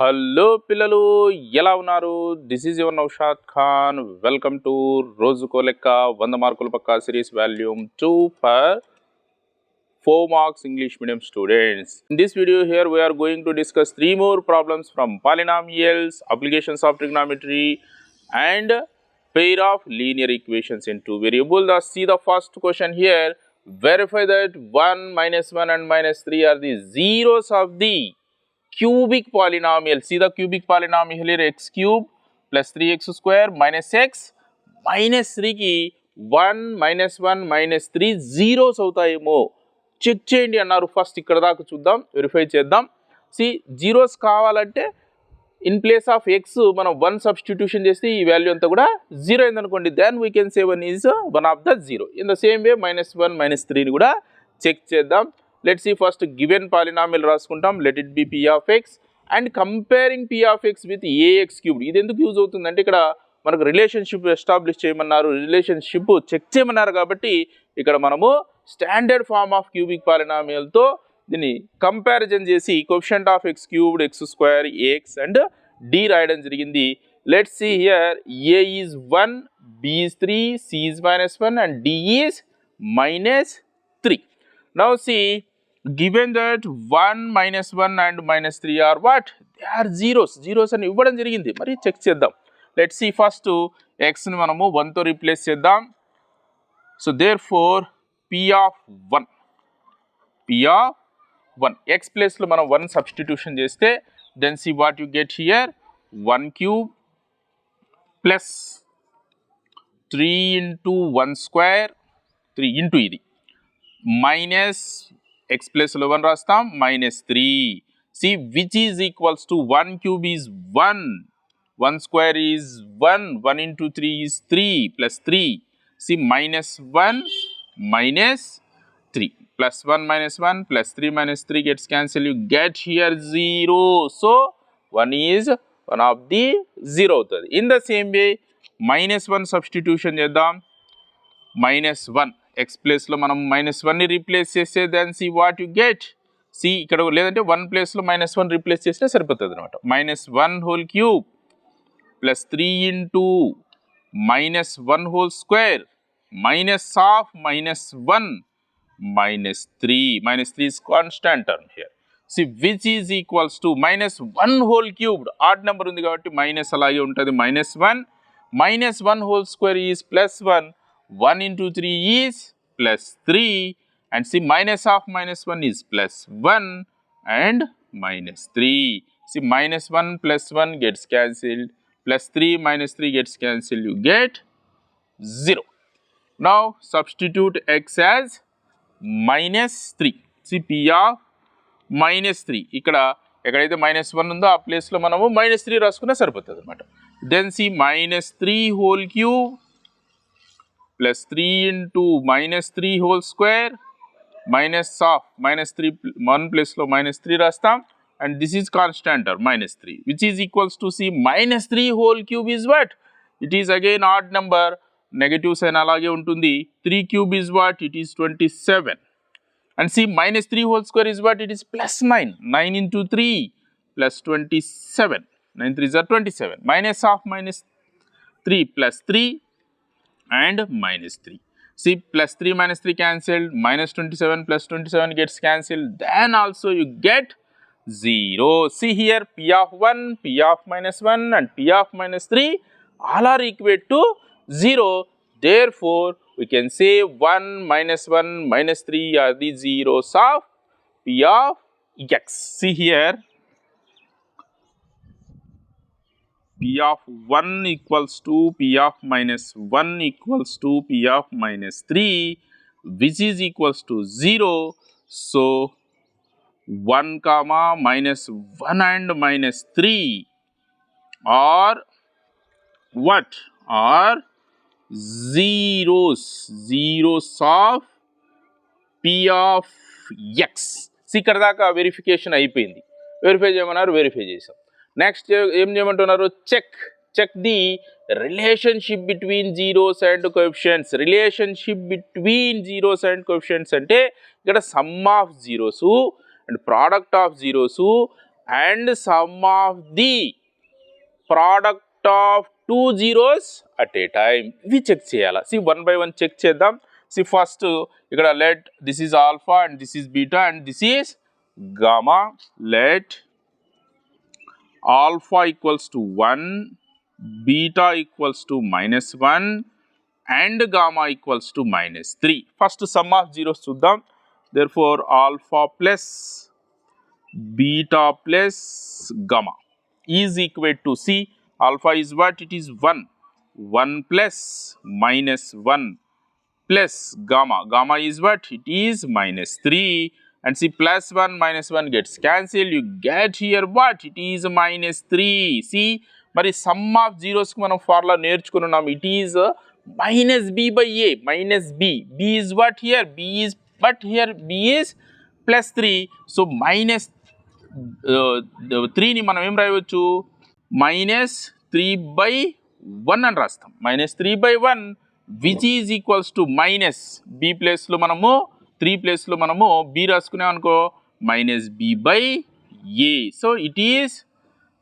Hello పిల్లలు ఎలా ఉన్నారు? This is your Naushad Khan welcome to రోజుకో లెక్క వంద మార్కుల పక్క series volume two for four marks English medium students. In this video here we are going to discuss three more problems from polynomials applications of trigonometry and pair of linear equations in two variables. Thus see the first question here. Verify that 1 minus 1 and minus 3 are the zeros of the cubic polynomial. See the cubic polynomial here x cube plus 3x square minus x minus 3 ki 1 minus 1 minus 3 zeros అవుతాయేమో check చేయండి అన్నారు first ఇక్కడ దాకా చూద్దాం verify చేద్దాం see zeros కావాలంటే in place of x మనం one substitution చేస్తే ఈ వాల్యూ అంతా కూడా జీరో అయిందనుకోండి then we can say one is one of the zero in the same way minus one minus త్రీని కూడా చెక్ చేద్దాం. Let see first given polynomial రాసుకుంటాం. Let it be p of x and comparing p of x with a x cubed ఇది ఎందుకు use అవుతుందంటే ఇక్కడ మనకు relationship establish చేయమన్నారు. రిలేషన్షిప్ చెక్ చేయమన్నారు కాబట్టి ఇక్కడ మనము స్టాండర్డ్ ఫామ్ ఆఫ్ క్యూబిక్ పాలినామియల్తో దీన్ని కంపారిజన్ చేసి coefficient of x cubed x square a x and d రాయడం జరిగింది. Let see here a is one b is three c is minus one and d is minus three now see given that one minus one and minus three are what they are zeros zeros అని ఇవ్వడం జరిగింది. మరి check చేద్దాం. Let see first ఎక్స్ని మనము వన్తో replace చేద్దాం. So therefore p of one p of one. X ప్లేస్లో మనం వన్ సబ్స్టిట్యూషన్ చేస్తే then see what you get here one cube plus three into one square three into ఇది. Minus x ప్లేస్లో one రాస్తాం. Minus three see which is equals to one cube is one one square is one one into three is three plus three see minus one minus three plus 1 minus 1 plus 3 minus 3 gets cancelled you get here 0 so 1 is one of the 0 అవుతుంది in the same way minus 1 substitution చేద్దాం minus 1 x ప్లేస్లో మనం minus వన్ని replace చేస్తే then see what you get see ఇక్కడ లేదంటే one ప్లేస్లో minus one replace చేస్తే సరిపోతుంది అనమాట minus one whole cube plus three into minus one whole square minus of minus 1 minus 3 minus 3 is constant term here see which is equals to minus 1 whole cubed odd number ఉంది కాబట్టి minus అలాగే ఉంటుంది minus one minus one whole square is plus one one into three is plus three and C minus of minus one is plus one and minus three C minus one plus one gets cancelled plus three minus three gets cancelled you get zero now substitute x as minus three. See p of minus three. ఇక్కడ ఎక్కడైతే minus one ఉందో ఆ ప్లేస్లో మనము minus three రాసుకున్నా సరిపోతుంది అనమాట then see minus three whole cube plus three into minus three whole square minus of minus three one ప్లేస్లో మైనస్ త్రీ రాస్తాం. And this is constant minus three which is equals to see minus three whole cube is what it is again odd number negative sign అలాగే ఉంటుంది. Three cube is what it is twenty seven and see minus three whole square is what it is plus nine nine into three plus twenty seven nine three jar twenty seven minus of minus three plus three and minus three see plus three minus three cancelled minus twenty seven plus twenty seven gets cancelled then also you get zero see here p one 1 p of minus 1 and p of minus 3 all are equate 0 therefore we can say 1 minus 1 minus 3 are the zeros of p of x. See here. P of 1 equals to p of minus 1 equals to p of minus 3 which is equals to 0 so 1 comma minus 1 and minus 3 are what? Are zeros zeros of p of x ఇక్కడ దాకా verification అయిపోయింది. Verify చేయమన్నారు verify చేసాం next ఏం చేయమంటున్నారు? Check check the relationship between zeros and coefficients relationship between zeros and coefficients అంటే ఇక్కడ sum of zeros and product of zeros and sum of the product of two zeros at a time ఇవి check చేయాలి see one by one check చేద్దాం C first ఇక్కడ let this is alpha and this is beta and this is gamma let alpha equals to one beta equals to minus one and gamma equals to minus three first sum of zeros చూద్దాం therefore alpha plus beta plus gamma is equal to C alpha is what it is 1 1 plus minus 1 plus gamma gamma is what it is minus 3 and see plus 1 minus 1 gets cancelled you get here what it is minus 3 see మరి sum of జీరోస్కి మనం formula నేర్చుకున్నాం it is minus B by A minus B B is what here B is but here B is plus three so minus త్రీని మనం ఏం రాయవచ్చు minus three by one అని రాస్తాం. Minus three by one which is equals to minus b ప్లేస్లో మనము three ప్లేస్లో మనము బి రాసుకున్నాం అనుకో minus b by a so it is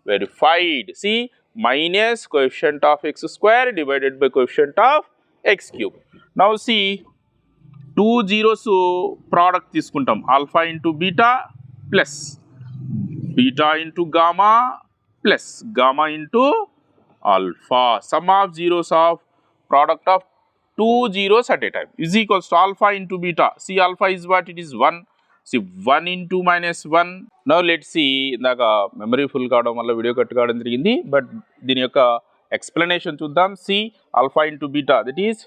verified see minus coefficient of x square divided by coefficient of x cube Now see two zeros product తీసుకుంటాం. Alpha into beta plus beta into gamma plus gamma into alpha. Sum of zeros of product of two zeros at a time. Is equals to alpha into beta. See alpha is what it is one. See one into minus one. Now let see ఇందాక memory full కావడం వల్ల video cut కావడం జరిగింది. But దీని యొక్క explanation చూద్దాం. See alpha into beta. That is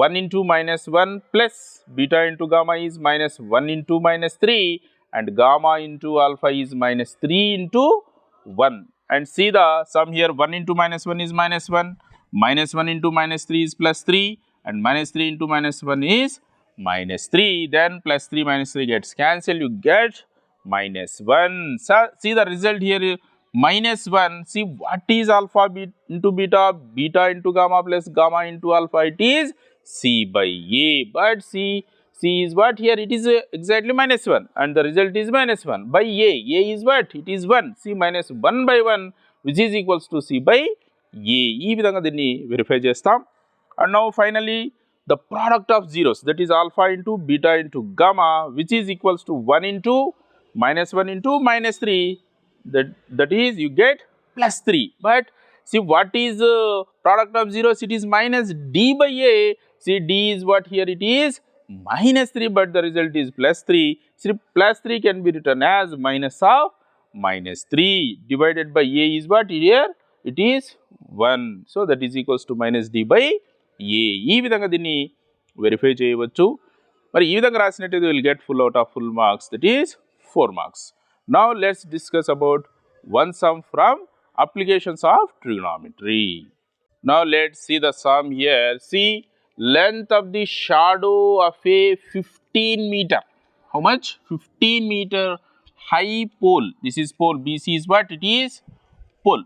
one into minus one plus beta into gamma is minus one into minus three. And gamma into alpha is minus three into one. And see the sum here 1 into minus 1 is minus 1 minus 1 into minus 3 is plus 3 and minus 3 into minus 1 is minus 3 then plus 3 minus 3 gets cancelled. You get minus 1 so see the result here minus 1 see what is alpha into beta beta into gamma plus gamma into alpha. It is c by a. But c c is what here it is uh, exactly minus 1 and the result is minus 1 by a a is what it is 1 c minus 1 by 1 which is equals to c by a ఈ విధంగా దీన్ని verify చేస్తాం and now finally the product of zeros that is alpha into beta into gamma which is equals to one into minus 1 into minus 3 that that is you get plus 3 but see what is uh, product of zeros it is minus d by a see d is what here it is minus 3 but the result is plus 3 see plus 3 can be written as minus of minus 3 divided by a is what here it is 1 so that is equals to minus d by a ఈ విధంగా దీన్ని verify చేయవచ్చు మరి ఈ విధంగా రాసినట్టయితే will get full out of full marks that is four marks now let's discuss about one sum from applications of trigonometry now let's see the sum here C length of the shadow of a 15 meter. How much? 15 meter high pole. This is pole. BC is what? It is pole.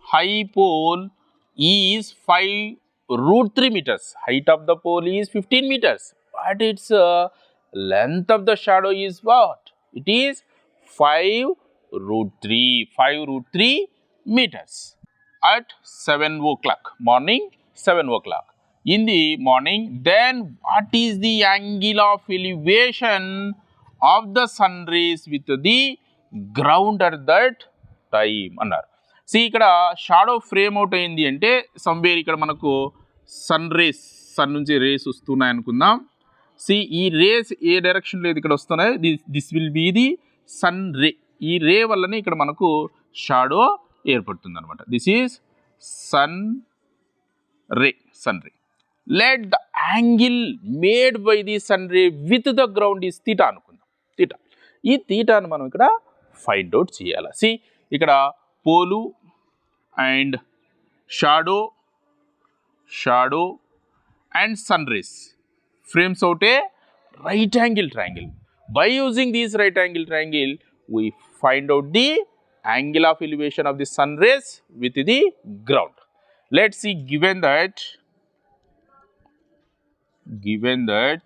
High pole is 5 root 3 meters. Height of the pole is 15 meters. But its uh, length of the shadow is what? It is 5 root 3. 5 root 3 meters at 7 o'clock. Morning 7 o'clock. In the morning then what is the angle of elevation of the sun rays with the ground at that time? అన్నారు. See ఇక్కడ shadow frame out అయింది అంటే somewhere ఇక్కడ మనకు sun rays sun నుంచి rays వస్తున్నాయి అనుకుందాం. See ఈ రేస్ ఏ డైరెక్షన్ లేదు ఇక్కడ వస్తున్నాయి? This will be the sun ray ఈ రే వల్లనే ఇక్కడ మనకు షాడో ఏర్పడుతుంది అనమాట this is sun ray sun ray let the angle made by the sun ray with the ground is theta అనుకుందాం. తీటా ఈ తీటాను మనం ఇక్కడ ఫైండ్ అవుట్ చేయాలి. సి ఇక్కడ pole and shadow shadow and sun rays frames అవుటే right angle triangle by using these right angle triangle we find out the angle of elevation of the sun rays with the ground let's see given that given that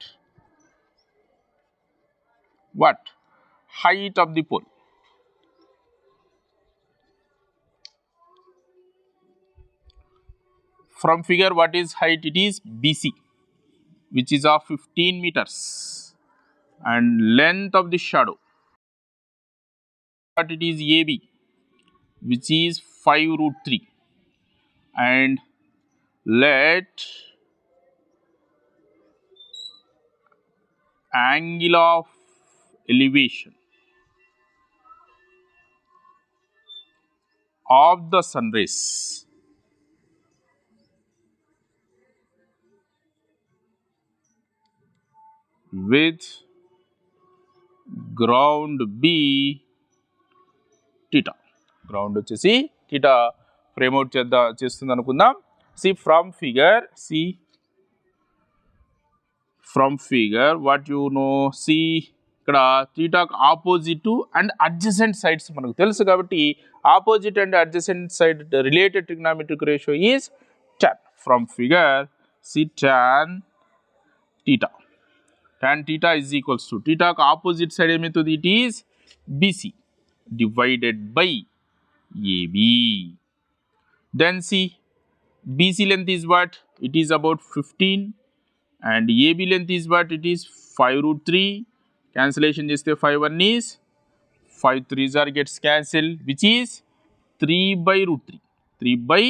what? Height of the pole. From figure what is height? It is bc which is of 15 meters. And length of the shadow but it is? Ab which is 5 root 3 and let angle of elevation of the sun rays with ground B theta ground వచ్చేసి theta frame out చేద్దా చేస్తుంది అనుకుందాం see from figure C From figure what you know C ఇక్కడ టీటాక్ opposite and adjacent sides మనకు తెలుసు కాబట్టి opposite and adjacent side related trigonometric ratio is tan from figure C tan theta tan theta is equals to theta కు opposite side ఏమవుతుంది it is BC divided by AB. Then see BC length is what? It is about 15 and AB length is what? It is 5 root 3. Cancellation చేస్తే 5 1 is 5 3s are gets cancelled which is 3 by root 3. 3 by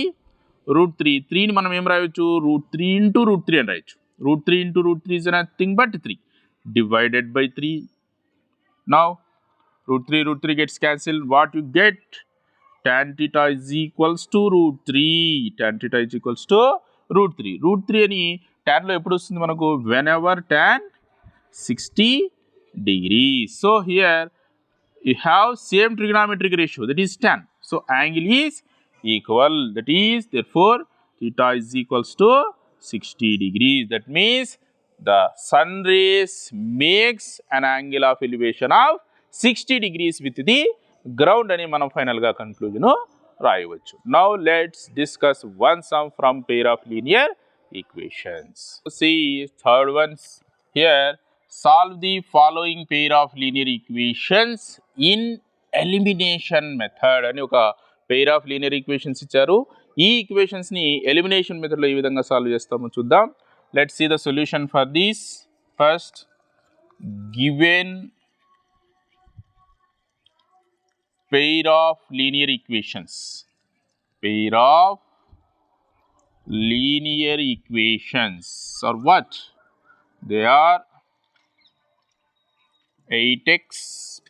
root 3. 3 ని మనం ఏం రాయొచ్చు root three into root three అని రాయొచ్చు root 3 into root 3 is nothing but 3 divided by 3 now root 3 root 3 gets cancelled what you get tan theta is equals to root 3 tan theta is equals to root 3 root 3 అని ట్యాన్లో ఎప్పుడు వస్తుంది మనకు? When ever tan sixty degree so here you have same trigonometric ratio that is tan so angle is equal that is therefore theta is equals to sixty degree that means the sun rays makes an angle of elevation of sixty degrees with the ground అని మనం ఫైనల్గా conclusion రాయవచ్చు. Now let's discuss one sum from pair of linear equations see third ones here solve the following pair of linear equations in elimination method అని ఒక pair of linear equations ఇచ్చారు. ఈ ఈక్వేషన్స్ని elimination మెథడ్లో ఈ విధంగా సాల్వ్ చేస్తామో చూద్దాం. Let see the solution for these first given pair of linear equations. Pair of linear equations or what they are 8x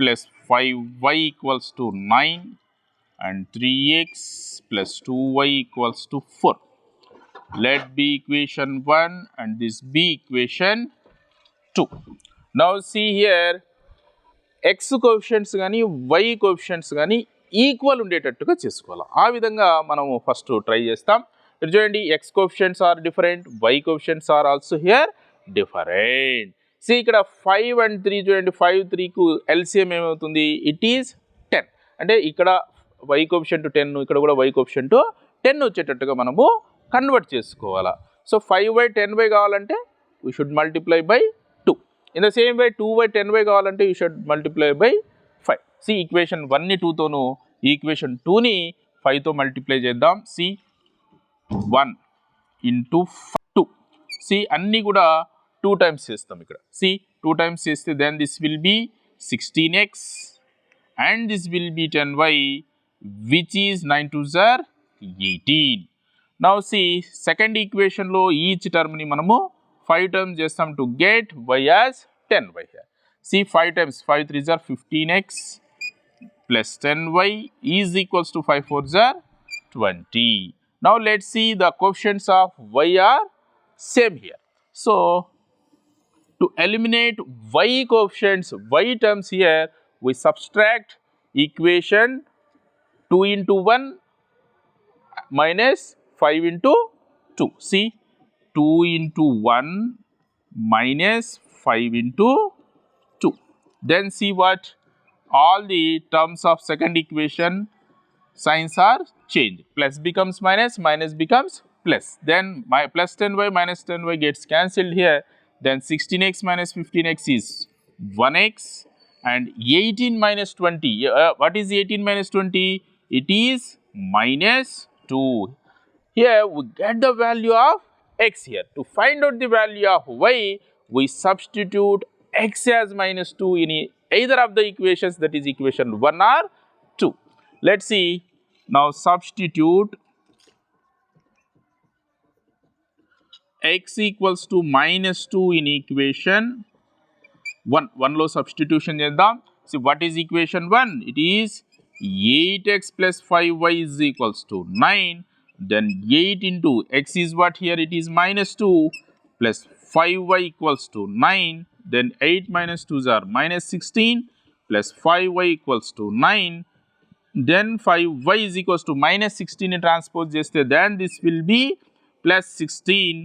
plus 5y equals to 9 and 3x plus 2y equals to 4 let be equation 1 and this be equation 2 now see here x coefficients కానీ y coefficients కానీ equal ఉండేటట్టుగా చేసుకోవాలి ఆ విధంగా మనము first try చేస్తాం ఇక్కడ చూడండి x coefficients are different y coefficients are also here different see ఇక్కడ ఫైవ్ అండ్ త్రీ చూడండి ఫైవ్ త్రీకు ఎల్సిఎం ఏమవుతుంది? ఇట్ ఈస్ టెన్ అంటే ఇక్కడ వై టు టెన్ ఇక్కడ కూడా వై టు టెన్ వచ్చేటట్టుగా మనము కన్వర్ట్ చేసుకోవాలా. So five by ten by కావాలంటే we should multiply by two in the same way two by ten by కావాలంటే you should multiply by five see equation వన్ని టూతోను equation టూని ఫైవ్తో మల్టిప్లై చేద్దాం. See one into two. See అన్నీ కూడా two times చేస్తాం ఇక్కడ. సి టూ టైమ్స్ చేస్తే then this will be sixteen x and this will be ten y which is nine two jar eighteen now see second ఈక్వేషన్లో each టర్మ్ని మనము five terms చేస్తాం to get y as ten y see five times five three jar fifteen x plus ten y is equals to five four jar twenty Now let us see the coefficients of y are same here. So, to eliminate y coefficients, y terms here, we subtract equation 2 into 1 minus 5 into 2. See 2 into 1 minus 5 into 2. Then see what all the terms of second equation signs are changed. Plus becomes minus, minus becomes plus. Then my plus 10y minus 10y gets cancelled here. Then 16x minus 15x is 1x and 18 minus 20. Uh, what is 18 minus 20? It is minus 2. Here we get the value of x here. To find out the value of y, we substitute x as minus 2 in either of the equations that is equation 1 or 2. Let's see. Now substitute x equals to minus 2 in equation 1, 1 low substitution chedam. See what is equation 1? It is 8x plus 5y is equals to 9 then 8 into x is what here? It is minus 2 plus 5y equals to 9 then 8 minus 2s are minus 16 plus 5y equals to 9 then five y is equals to minus sixteen transpose చేస్తే then this will be plus sixteen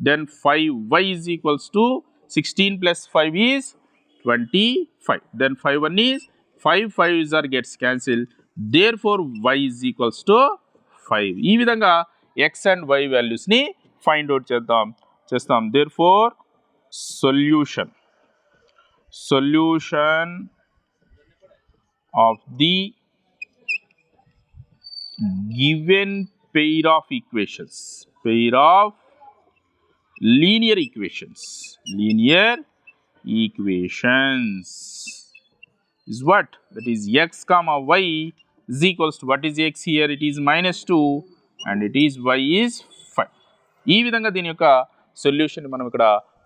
then five y is equals to sixteen plus five is twenty five then five one is five five is are gets cancel therefore y is equals to five ఈ విధంగా x and y వాల్యూస్ని find out చేద్దాం చేస్తాం therefore solution solution of the given pair of equations pair of linear equations linear equations is what that is x comma y is equals to what is x here it is minus 2 and it is y is 5 ఈ విధంగా దీని యొక్క solution మనం ఇక్కడ